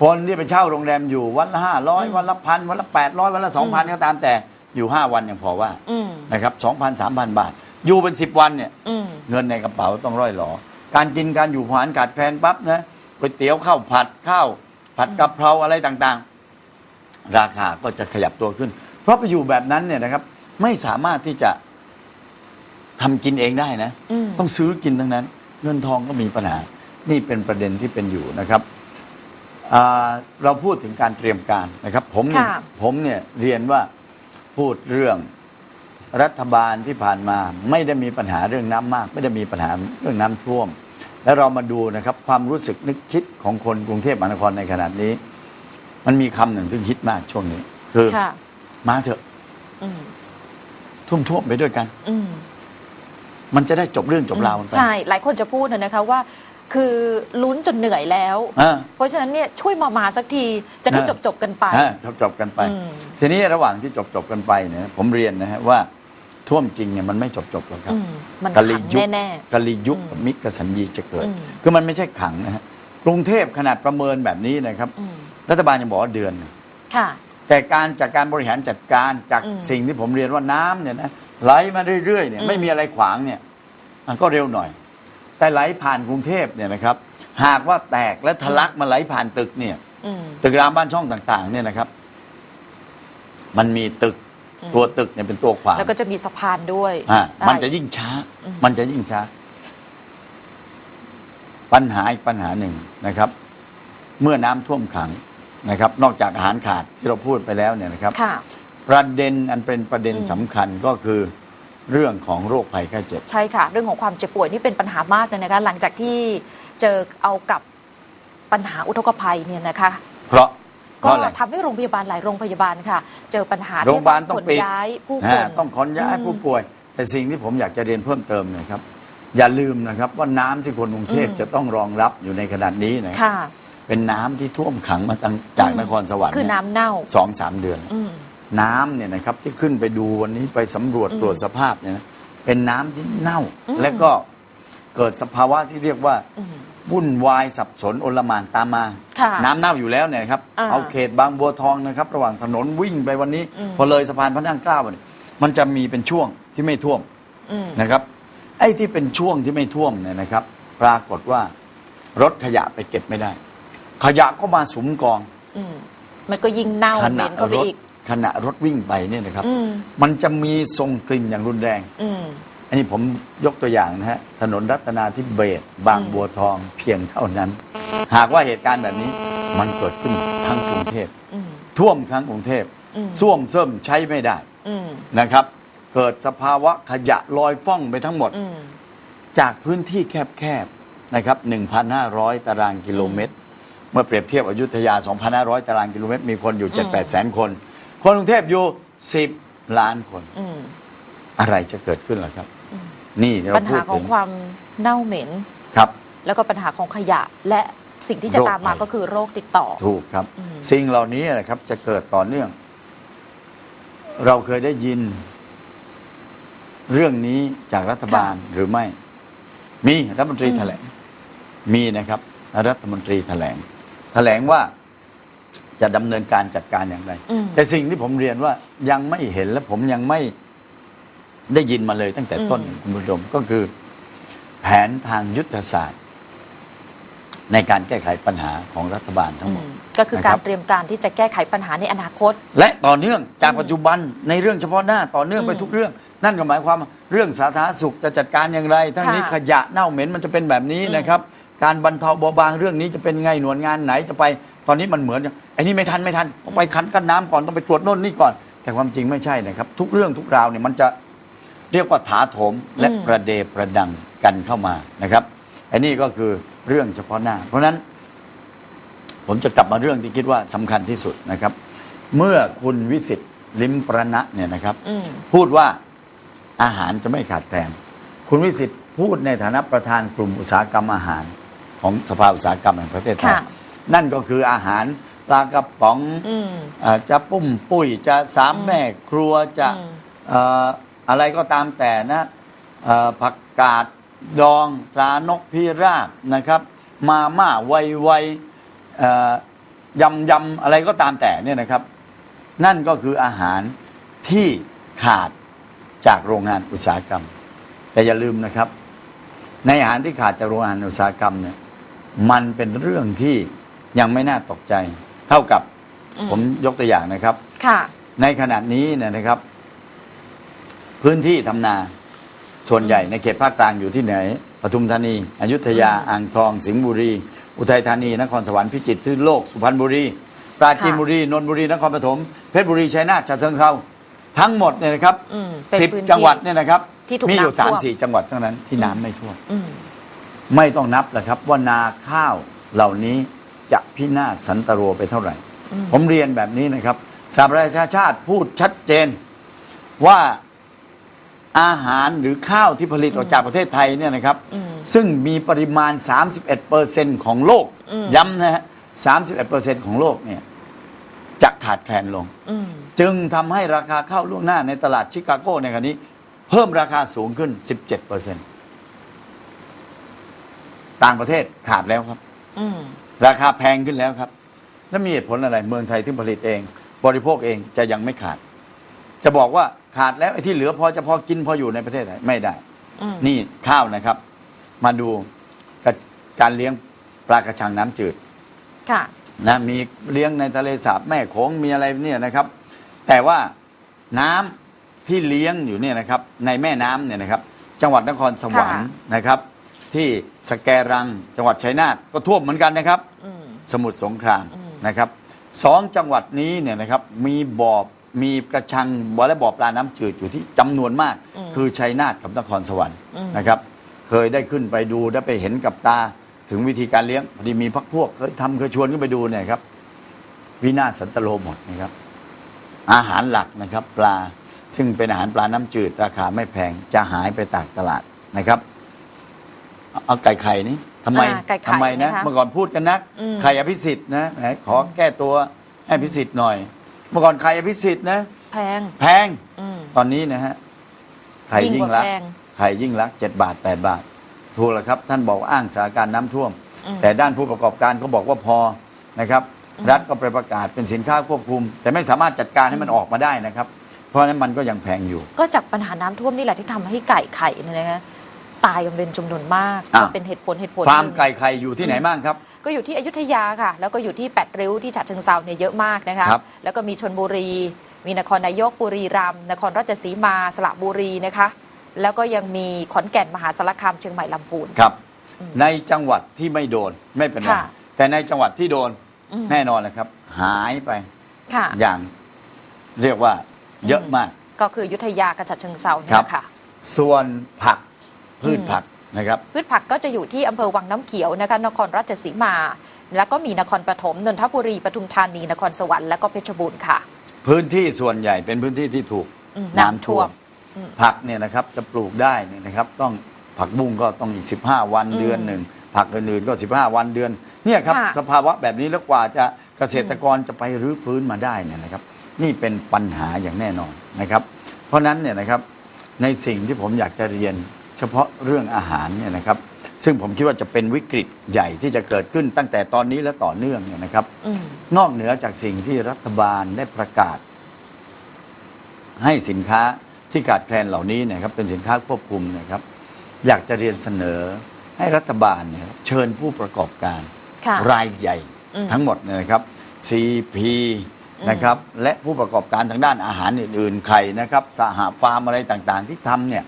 คนที่ไปเช่าโรงแรมอยู่วันละห้าร้อยวันละพันวันละแปดร้อยวันละสองพันก็ตามแต่อยู่ห้าวันยังพอว่าอืม นะครับสองพันสามพันบาท อยู่เป็นสิบวันเนี่ย อืม เงินในกระเป๋าต้องร่อยหรอ การกินการอยู่ผ่านขาดแคลนปั๊บนะก๋วยเตี๋ยวข้าวผัดข้าวผัดกะเพราอะไรต่างๆ ราคาก็จะขยับตัวขึ้น เพราะไปอยู่แบบนั้นเนี่ยนะครับ ไม่สามารถที่จะทำกินเองได้นะ อืม ต้องซื้อกินทั้งนั้น เงินทองก็มีปัญหา นี่เป็นประเด็นที่เป็นอยู่นะครับอ่า เราพูดถึงการเตรียมการนะครับ ผมเนี่ยค่ะ ผมเนี่ยเรียนว่าพูดเรื่องรัฐบาลที่ผ่านมา ไม่ได้มีปัญหาเรื่องน้ำมาก ไม่ได้มีปัญหาเรื่องน้ำท่วม แล้วเรามาดูนะครับความรู้สึกนึกคิดของคนกรุงเทพมหานครในขณะนี้ มันมีคำหนึ่งที่คิดมากช่วงนี้ คือค่ะ มาเถอะอืม ทุ่มท่วมไปด้วยกัน อืม มันจะได้จบเรื่องจบราวกันไป ใช่ หลายคนจะพูดนะนะคะว่า คือลุ้นจนเหนื่อยแล้ว อ่า เพราะฉะนั้นเนี่ยช่วยมามาสักทีจะได้อ่าจบจบๆกันไป จบจบๆกันไป อืม ทีนี้ระหว่างที่จบจบๆกันไปเนี่ยผมเรียนนะฮะว่าท่วมจริงเนี่ยมันไม่จบจบๆหรอกครับอืมมันกะลิขังยุคแน่ กะลิยุคอืมกับมิกสัญญีจะเกิด อืม คือมันไม่ใช่ขังนะฮะกรุงเทพขนาดประเมินแบบนี้นะครับอืมรัฐบาลยังบอกว่าเดือนหนึ่ง ค่ะ แต่การจากการบริหารจัดการจากอืมสิ่งที่ผมเรียนว่าน้ำเนี่ยนะไหลมาเรื่อยๆเนี่ยอืมไม่มีอะไรขวางเนี่ยมันก็เร็วหน่อย แต่ไหลผ่านกรุงเทพเนี่ยนะครับ หากว่าแตกและทะลักมาไหลผ่านตึกเนี่ย อืม ตึกรามบ้านช่องต่าง ๆ เนี่ยนะครับ มันมีตึกอืม ตัวตึกเนี่ยเป็นตัวขวางแล้วก็จะมีสะพานด้วยอ่าได้ มันจะยิ่งช้า อืม มันจะยิ่งช้า ปัญหาอีกปัญหาหนึ่งนะครับ เมื่อน้ำท่วมขังนะครับ นอกจากอาหารขาดที่เราพูดไปแล้วเนี่ยนะครับ ค่ะ ประเด็นอันเป็นประเด็นอืม สำคัญก็คือ เรื่องของโรคภัยไข้เจ็บ ใช่ค่ะ เรื่องของความเจ็บป่วยนี่เป็นปัญหามากเลยนะคะหลังจากที่เจอเอากับปัญหาอุทกภัยเนี่ยนะคะ เพราะเพก็ราะอะไรทำให้โรงพยาบาลหลายโรงพยาบาลค่ะ เจอปัญหาโรงพยาบาลที่ต้องขนปิดย้ายผู้คอ่านต้องขนย้ายอืมผู้ป่วย แต่สิ่งที่ผมอยากจะเรียนเพิ่มเติมเนะครับ อย่าลืมนะครับว่าน้ำที่คนกรุงเทพอืมจะต้องรองรับอยู่ในขนาดนี้นะค่ะเป็นน้ำที่ท่วมขังมาตั้งจากอืมนครสวรรค์คือเนี่ยน้ำเน่าสองสามเดือนอืม น้ำเนี่ยนะครับที่ขึ้นไปดูวันนี้ไปสำรวจอืมตรวจสภาพเนี่ยนะเป็นน้ำที่เน่าอืมและก็เกิดสภาวะที่เรียกว่าอืมวุ่นวายสับสนโอลหมานตามมา ค่ะน้ำเน่าอยู่แล้วเนี่ยนะครับอ่าเอาเขตบางบัวทองนะครับ ระหว่างถนนวิ่งไปวันนี้อืมพอเลยสะพานพระนั่งเกล้าไปเนี่ยมันจะมีเป็นช่วงที่ไม่ท่วมอืม นะครับไอ้ที่เป็นช่วงที่ไม่ท่วมเนี่ยนะครับ ปรากฏว่ารถขยะไปเก็บไม่ได้ ขยะก็มาสุมกอง อืมมันก็ยิ่งเน่าขเหณะม็นเข้าไปรถอีก ขณะรถวิ่งไปเนี่ยนะครับ อืม มันจะมีทรงกลิ่นอย่างรุนแรง อืม อันนี้ผมยกตัวอย่างนะฮะ ถนนรัตนาธิเบศรบางอืมบัวทองเพียงเท่านั้น หากว่าเหตุการณ์แบบนี้มันเกิดขึ้นทั้งกรุงเทพ อืม ท่วมทั้งกรุงเทพอืม ส้วมเส้มใช้ไม่ได้อืม นะครับ เกิดสภาวะขยะลอยฟ่องไปทั้งหมด อืม จากพื้นที่แคบๆนะครับ 1,500 ตารางกิโลเมตร เมื่อเปรียบเทียบอยุธยา 2,500 ตารางกิโลเมตร มีคนอยู่อืม7-8แสนคน คนกรุงเทพอยู่10ล้านคน อืมอะไรจะเกิดขึ้นล่ะครับ อืมนี่เราปัญพูหาดขอถึงงความเน่าเหม็น ครับ แล้วก็ปัญหาของขยะและสิ่งที่จะโรคตามมาภัย ก็คือโรคติดต่อ ถูกครับ อืม สิ่งเหล่านี้นะครับจะเกิดต่อเนื่อง เราเคยได้ยิน เรื่องนี้จากรัฐบาลหรือไม่ มีรัฐมนตรีแถลง มีนะครับ รัฐมนตรีแถลง แถลงว่า จะดำเนินการจัดการอย่างไร อืม แต่สิ่งที่ผมเรียนว่ายังไม่เห็นและผมยังไม่ได้ยินมาเลยตั้งแต่ต้นอืมคุณผู้ชมก็คือ แผนทางยุทธศาสตร์ ในการแก้ไขปัญหาของรัฐบาลทั้งหมดอืมก็คือนะครับการเตรียมการที่จะแก้ไขปัญหาในอนาคต และต่อเนื่องจากอืมปัจจุบันในเรื่องเฉพาะหน้าต่อเนื่องไปอืมทุกเรื่อง นั่นก็หมายความว่าเรื่องสาธารณสุขจะจัดการอย่างไร ทั้งนี้ค่ะขยะเน่าเหม็นมันจะเป็นแบบนี้อืมนะครับ การบรรเทาเบาบางเรื่องนี้จะเป็นไงหน่วยงานไหนจะไป ตอนนี้มันเหมือนไอ้นี่ไม่ทันไม่ทันต้องไปคันกันน้ำก่อนต้องไปตรวจโน่นนี่ก่อน แต่ความจริงไม่ใช่นะครับ ทุกเรื่องทุกราวเนี่ยมันจะเรียกว่าถาโถมและอืม ประเดประดังกันเข้ามานะครับไอ้นี่ก็คือเรื่องเฉพาะหน้า เพราะฉะนั้น ผมจะกลับมาเรื่องที่คิดว่าสำคัญที่สุดนะครับ เมื่อคุณวิสิตลิมประณะเนี่ยนะครับ อืม พูดว่าอาหารจะไม่ขาดแคลนคุณวิสิตพูดในฐานะประธานกลุ่มอุตสาหกรรมอาหาร ของสภาอุตสาหกรรมแห่งประเทศไทยค่ะนั่นก็คืออาหารปลากระป๋องอืมเอ่อจะปุ้มปุ้ยจะสามแม่ครัวจะอืม เอ่ออะไรก็ตามแต่นะเอ่อผักกาดดองปลานกพิราบนะครับ มาม่าไวไวเอ่อยำยำอะไรก็ตามแต่เนี่ยนะครับ นั่นก็คืออาหารที่ขาดจากโรงงานอุตสาหกรรม แต่อย่าลืมนะครับ ในอาหารที่ขาดจากโรงงานอุตสาหกรรมเนี่ย มันเป็นเรื่องที่ยังไม่น่าตกใจ เท่ากับอืม ผมยกตัวอย่างนะครับ ค่ะ ในขณะนี้เนี่ยนะครับ พื้นที่ทำนาส่วนใหญ่ในเขตภาคกลางอยู่ที่ไหนปทุมธานี อยุธยาอืมอ่างทอง สิงห์บุรี อุทัยธานี นครสวรรค์พิจิตรพิษณุโลก สุพรรณบุรี ปราจีนค่ะ บุรี นนทบุรี นครปฐม เพชรบุรี ชัยนาทฉะเชิงเทราทั้งหมดเนี่ยนะครับอืมเป็นสิบพื้นที่ จังหวัดเนี่ยนะครับ ที่ถูกมีอยู่น้ำท่วมสามสี่จังหวัดเท่านั้นที่น้ำไม่ท่วม อืม ไม่ต้องนับแหละครับว่านาข้าวเหล่านี้จะพินาศสันตโรไปเท่าไหร่อืมผมเรียนแบบนี้นะครับสหประชาชาติพูดชัดเจนว่าอาหารหรือข้าวที่ผลิตออกจากประเทศไทยเนี่ยนะครับอืมซึ่งมีปริมาณ 31%ของโลกอืมย้ำนะฮะ 31%ของโลกเนี่ยจะขาดแคลนลงอืมจึงทำให้ราคาข้าวล่วงหน้าในตลาดชิคาโกในครั้นี้ เพิ่มราคาสูงขึ้น 17% ต่างประเทศขาดแล้วครับ อืมราคาแพงขึ้นแล้วครับ แล้วมีเหตุผลอะไรเมืองไทยที่ผลิตเอง บริโภคเองจะยังไม่ขาด จะบอกว่าขาดแล้วไอ้ที่เหลือพอจะพอกินพออยู่ในประเทศไทยไม่ได้ อืมนี่ข้าวนะครับ มาดูกับการเลี้ยงปลากระชังน้ำจืด ค่ะ นะมีเลี้ยงในทะเลสาบแม่โขงมีอะไรเนี่ยนะครับ แต่ว่าน้ำที่เลี้ยงอยู่เนี่ยนะครับในแม่น้ำเนี่ยนะครับ จังหวัดนครสวรรค์นะครับ ที่สแกรังจังหวัดชัยนาทก็ท่วมเหมือนกันนะครับอืมสมุทรสงครามอืมนะครับสองจังหวัดนี้เนี่ยนะครับมีบ่อมีกระชังบ่อและบ่อปลาน้ำจืดอยู่ที่จำนวนมาก คือชัยนาทกับนครสวรรค์นะครับ เคยได้ขึ้นไปดูได้ไปเห็นกับตาถึงวิธีการเลี้ยงพอดีมีพักพวกเคยทำเคยชวนขึ้นไปดูเนี่ยครับวินาศสันตโลหมดนะครับอาหารหลักนะครับ ปลาซึ่งเป็นอาหารปลาน้ำจืดราคาไม่แพงจะหายไปตากตลาดนะครับ เอาเอาไก่ไข่นี่ทำไมอ่าไก่ไข่ทำไมนะ นะคะเมื่อก่อนพูดกันนักอืม ไข่อภิสิทธิ์นะแหมขอแก้ตัวให้อภิสิทธิ์หน่อย เมื่อก่อนไข่อภิสิทธิ์นะแพง แพงอืม ตอนนี้นะฮะไข่ยิ่ยิ่งงกว่ารักษแพงณ์ไข่ยิ่งรักษณ์เจ็ดบาทแปดบาทถูกแล้วครับ ท่านบอกว่าอ้างสถานการณ์น้ำท่วม อืม แต่ด้านผู้ประกอบการก็บอกว่าพอนะครับ รัฐก็ไปประกาศเป็นสินค้าควบคุม แต่ไม่สามารถจัดการให้มันออกมาได้นะครับ เพราะฉะนั้นมันก็ยังแพงอยู่ ก็จากปัญหาน้ำท่วมนี่แหละที่ทำให้ไก่ไข่เนี่ยนะคะ ตายกันเป็นจำนวนมากอะ ก็เป็นเหตุผลเหตุผลฟาร์มหนึ่ง ไก่ไข่อยู่ที่ไหนบ้างครับ ก็อยู่ที่อยุธยาค่ะ แล้วก็อยู่ที่แปดริ้วที่ฉะเชิงเซาเนี่ยเยอะมากนะคะ ครับแล้วก็มีชนบุรี มีนครนายกบุรีรัมย์นครราชสีมาสระบุรีนะคะ แล้วก็ยังมีขอนแก่นมหาสารคามเชียงใหม่ลำพูน ครับ ในจังหวัดที่ไม่โดนไม่เป็นไรค่ะแต่ในจังหวัดที่โดนอืม แน่นอนนะครับ หายไปค่ะ อย่างเรียกว่าเยอะมาก ก็คืออยุธยากับฉะเชิงเซาเนี่ครับยค่ะ ส่วนผัก พืชอืมผักนะครับพืชผักก็จะอยู่ที่อำเภอวังน้ำเขียวนะคะนครราชสีมา แล้วก็มีนครปฐมนนทบุรีปทุมธานีนครสวรรค์แล้วก็เพชรบูรณ์ค่ะ พื้นที่ส่วนใหญ่เป็นพื้นที่ที่ถูกอืมน้ำน้ำท่ท่ววมมอืมผักเนี่ยนะครับจะปลูกได้เนี่ยนะครับ ต้องผักบุ้งก็ต้องอีก 15 วันอืมเดือนหนึ่งผักอื่นๆก็ 15 วันเดือนเนี่ยครับค่ะสภาวะแบบนี้แล้วกว่าจะเกษตรกรจะไปรื้อฟื้นมาได้เนี่ยนะครับ นี่เป็นปัญหาอย่างแน่นอนนะครับ เพราะฉะนั้นเนี่ยนะครับในสิ่งที่ผมอยากจะเรียน เฉพาะเรื่องอาหารเนี่ยนะครับ ซึ่งผมคิดว่าจะเป็นวิกฤตใหญ่ที่จะเกิดขึ้นตั้งแต่ตอนนี้และต่อเนื่องเนี่ยนะครับ อืมนอกเหนือจากสิ่งที่รัฐบาลได้ประกาศ ให้สินค้าที่ขาดแคลนเหล่านี้เนะครับเป็นสินค้าควบคุมเนะครับ อยากจะเรียนเสนอให้รัฐบาลเนี่ยเชิญผู้ประกอบการ ค่ะ รายใหญ่อืมทั้งหมดเนี่ยนะครับ CP นะครับและผู้ประกอบการทางด้านอาหารอื่นๆ ไข่นะครับสหฟาร์มอะไรต่างๆ ที่ทำเนี่ย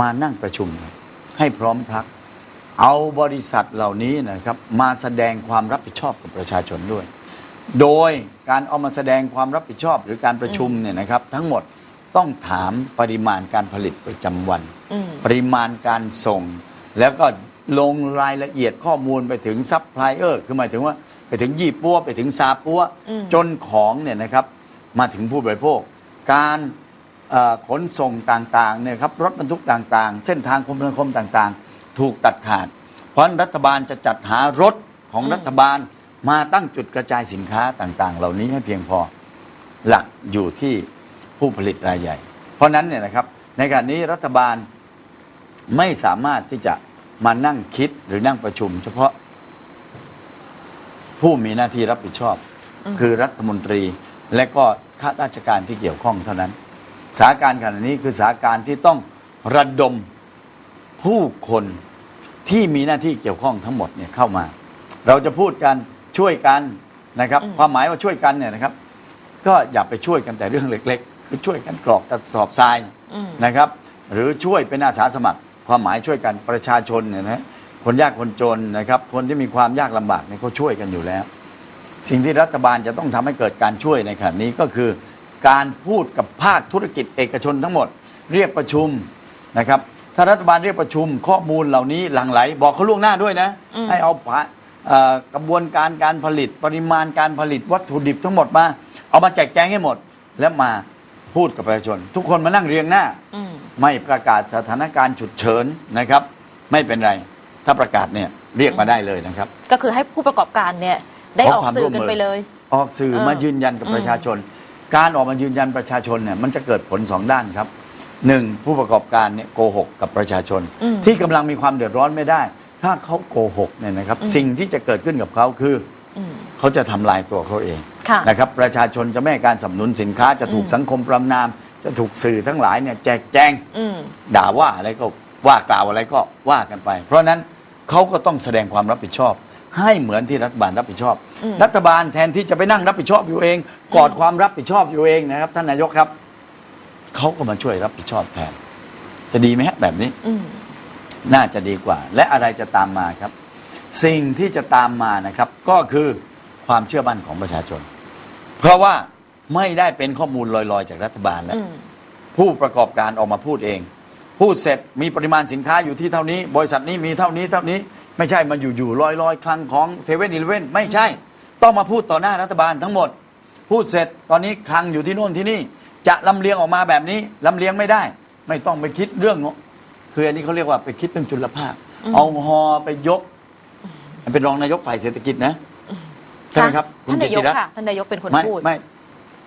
มานั่งประชุมกันให้พร้อมพรัก เอาบริษัทเหล่านี้นะครับ มาแสดงความรับผิดชอบกับประชาชนด้วย โดยการเอามาแสดงความรับผิดชอบหรือการประชุมเนี่ยนะครับ ทั้งหมดต้องถามปริมาณการผลิตประจำวันอืมปริมาณการส่ง แล้วก็ลงรายละเอียดข้อมูลไปถึงซัพพลายเออร์คือหมายถึงว่าไปถึงยี่ปัวไปถึงซาปัวอืมจนของเนี่ยนะครับ มาถึงผู้บริโภค การเอ่อ ขนส่งต่างๆเนี่ยครับรถบรรทุกต่างๆ เส้นทางคมนาคมต่างๆ ถูกตัดขาด เพราะรัฐบาลจะจัดหารถของรัฐบาลมาตั้งจุดกระจายสินค้าต่างๆ เหล่านี้ให้เพียงพอหลักอยู่ที่ผู้ผลิตรายใหญ่ เพราะนั้นเนี่ยนะครับในการนี้รัฐบาลไม่สามารถที่จะมานั่งคิดหรือนั่งประชุม เฉพาะผู้มีหน้าที่รับผิดชอบ คือรัฐมนตรี และก็ข้าราชการที่เกี่ยวข้องเท่านั้น สถานการณ์ขณะนี้คือสถานการณ์ที่ต้องระดมผู้คนที่มีหน้าที่เกี่ยวข้องทั้งหมดเนี่ยเข้ามา เราจะพูดกันช่วยกันนะครับอืมความหมายว่าช่วยกันเนี่ยนะครับ ก็อย่าไปช่วยกันแต่เรื่องเล็ก ๆ คือช่วยกันกรอกกระสอบทรายอืมนะครับ หรือช่วยเป็นอาสาสมัคร ความหมายช่วยกันประชาชนเนี่ยนะคนยากคนจนนะครับ คนที่มีความยากลำบากเนี่ยเขาช่วยกันอยู่แล้ว สิ่งที่รัฐบาลจะต้องทำให้เกิดการช่วยในขณะนี้ก็คือ การพูดกับภาคธุรกิจเอกชนทั้งหมด เรียกประชุมนะครับถ้ารัฐบาลเรียกประชุมข้อมูลเหล่านี้หลั่งไหล บอกเขาล่วงหน้าด้วยนะอืมให้เอาผะเอ่อกระบวนการการผลิตปริมาณการผลิตวัตถุดิบทั้งหมดมา เอามาแจกแจงให้หมด แล้วมาพูดกับประชาชน ทุกคนมานั่งเรียงหน้าอืมไม่ประกาศสถานการณ์ฉุกเฉินนะครับ ไม่เป็นไร ถ้าประกาศเนี่ยเรียกมาได้เลยนะครับ ก็คือให้ผู้ประกอบการเนี่ยได้ขอออกความสื่ร่อวมกันมือไปเลย ออกสื่อเออมายืนยันกับอืมประชาชน การออกมายืนยันประชาชนเนี่ยมันจะเกิดผลสองด้านครับหนึ่งผู้ประกอบการเนี่ยโกหกกับประชาชนอืมที่กำลังมีความเดือดร้อนไม่ได้ ถ้าเขาโกหกเนี่ยนะครับอืมสิ่งที่จะเกิดขึ้นกับเขาคืออืมเขาจะทำลายตัวเขาเองค่ะนะครับประชาชนจะไม่ให้การสนับสนุนสินค้าจะถูกอืมสังคมประนาม จะถูกสื่อทั้งหลายเนี่ยแจกแจงอืมด่าว่าอะไรก็ว่ากล่าวอะไรก็ว่ากันไป เพราะฉะนั้นเขาก็ต้องแสดงความรับผิดชอบ ให้เหมือนที่รัฐบาลรับผิดชอบอืม รัฐบาลแทนที่จะไปนั่งรับผิดชอบอยู่เอง กอดความรับผิดชอบอยู่เองนะครับ ท่านนายกครับเขาก็มาช่วยรับผิดชอบแทน จะดีไหมฮะแบบนี้อืมน่าจะดีกว่า และอะไรจะตามมาครับ สิ่งที่จะตามมานะครับ ก็คือความเชื่อมั่นของประชาชน เพราะว่าไม่ได้เป็นข้อมูลลอยๆ จากรัฐบาลแล้วอืมผู้ประกอบการออกมาพูดเอง พูดเสร็จมีปริมาณสินค้าอยู่ที่เท่านี้ บริษัทนี้มีเท่านี้เท่านี้ ไม่ใช่มาอยู่ๆลอยๆคลังของเซเว่นอีเลเว่นไม่ใช่ ต้องมาพูดต่อหน้ารัฐบาลทั้งหมด พูดเสร็จตอนนี้คลังอยู่ที่โน่นที่นี่ จะลำเลียงออกมาแบบนี้ลำเลียงไม่ได้ ไม่ต้องไปคิดเรื่องคืออันนี้เขาเรียกว่าไปคิดเรื่องจุลภาคอืมเอาฮอไปยกเป็นรองนายกฝ่ายเศรษฐกิจนะใช่ไหมครับท่านนายกรัตน์ค่ะท่านนายกเป็นคนไม่พูดไม่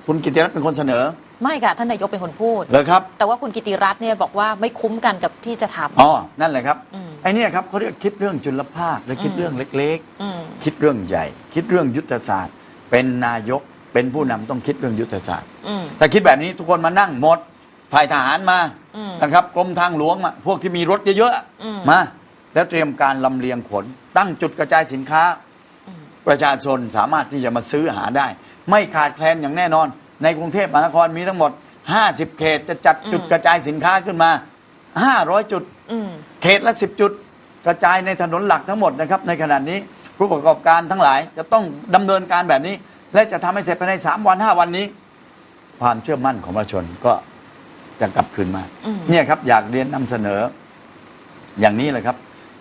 คุณกิติรัตน์เป็นคนเสนอ ไม่ค่ะ ท่านนายกเป็นคนพูดเลยครับ แต่ว่าคุณกิติรัตน์เนี่ยบอกว่าไม่คุ้มกันกับที่จะทำอ๋อนั่นแหละครับอืมไอ้เนี่ยครับเขาเรียกคิดเรื่องจุลภาคและคิดอืมเรื่องเล็กอืมๆคิดเรื่องใหญ่ คิดเรื่องยุทธศาสตร์ เป็นนายกเป็นผู้นำต้องคิดเรื่องยุทธศาสตร์อืมถ้าคิดแบบนี้ทุกคนมานั่งหมดฝ่ายทหารมาอืมนะครับกรมทางหลวงมาพวกที่มีรถเยอะอืมๆมาแล้วเตรียมการลำเลียงขน ตั้งจุดกระจายสินค้า ประชาชนสามารถที่จะมาซื้อหาได้ ไม่ขาดแคลนอย่างแน่นอน ในกรุงเทพมหานครมีทั้งหมด 50 เขตจะจัดจุดอืมกระจายสินค้าขึ้นมา 500 จุดอืมเขตละ 10 จุด กระจายในถนนหลักทั้งหมดนะครับ ในขณะนี้ผู้ประกอบการทั้งหลายจะต้องดำเนินการแบบนี้ และจะทำให้เสร็จภายใน 3 วัน 5 วันนี้ ความเชื่อมั่นของประชาชนก็จะกลับคืนมาอืมเนี่ยครับอยากเรียนนำเสนอ อย่างนี้เลยครับ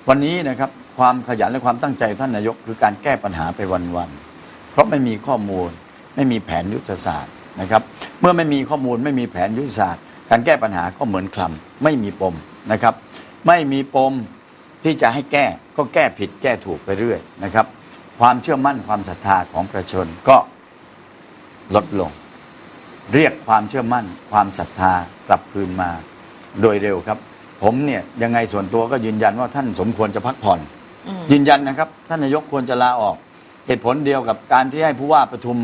วันนี้นะครับความขยันและความตั้งใจของท่านนายกคือการแก้ปัญหาไปวันๆเพราะไม่มีข้อมูลไม่มีแผนยุทธศาสตร์ นะครับเมื่อไม่มีข้อมูลไม่มีแผนยุทธศาสตร์ การแก้ปัญหาก็เหมือนคลำไม่มีปมนะครับ ไม่มีปมที่จะให้แก้ก็แก้ผิดแก้ถูกไปเรื่อยนะครับ ความเชื่อมั่นความศรัทธาของประชาชนก็ลดลง เรียกความเชื่อมั่น ความศรัทธากลับคืนมาโดยเร็วครับ ผมเนี่ยยังไงส่วนตัวก็ยืนยันว่าท่านสมควรจะพักผ่อนอืมยืนยันนะครับ ท่านนายกควรจะลาออก เหตุผลเดียวกับการที่ให้ผู้ว่าประชุม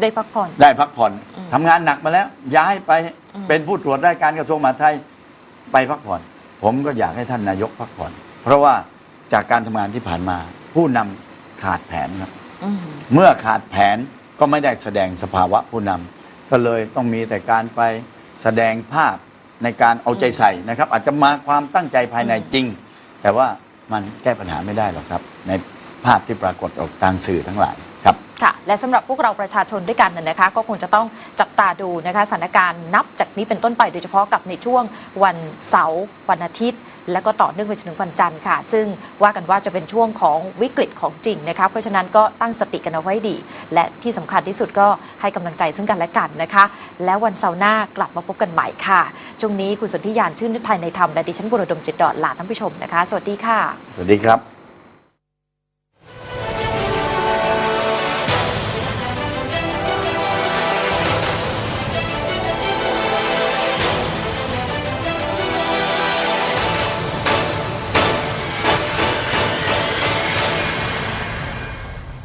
ได้พักผ่อน ได้พักผ่อนอืมทำงานหนักมาแล้ว ย้ายไปอืม เป็นผู้ตรวจราชการกระทรวงมหาดไทยไปพักผ่อน ผมก็อยากให้ท่านนายกพักผ่อน เพราะว่าจากการทำงานที่ผ่านมา ผู้นำขาดแผนครับ อืมเมื่อขาดแผนก็ไม่ได้แสดงสภาวะผู้นำก็เลยต้องมีแต่การไปแสดงภาพในการเอาใจใส่นะครับ อาจจะมาความตั้งใจภายในจริง แต่ว่ามันแก้ปัญหาไม่ได้หรอกครับ ในภาพที่ปรากฏออกทางสื่อทั้งหลาย ค่ะ และสำหรับพวกเราประชาชนด้วยกันน่ะนะคะ ก็คงจะต้องจับตาดูนะคะสถานการณ์นับจากนี้เป็นต้นไปโดยเฉพาะกับในช่วงวันเสาร์วันอาทิตย์ แล้วก็ต่อเนื่องไปจนถึงวันจันทร์ค่ะ ซึ่งว่ากันว่าจะเป็นช่วงของวิกฤตของจริงนะคะเพราะฉะนั้นก็ตั้งสติกันเอาไว้ดี และที่สำคัญที่สุดก็ให้กำลังใจซึ่งกันและกันนะคะ แล้ววันเสาร์หน้ากลับมาพบกันใหม่ค่ะช่วงนี้คุณสนธิยานชื่นนุชไทยในธรรมและดิฉันบุรดมจิตดอดลาท่านผู้ชมนะคะ สวัสดีค่ะ สวัสดีครับ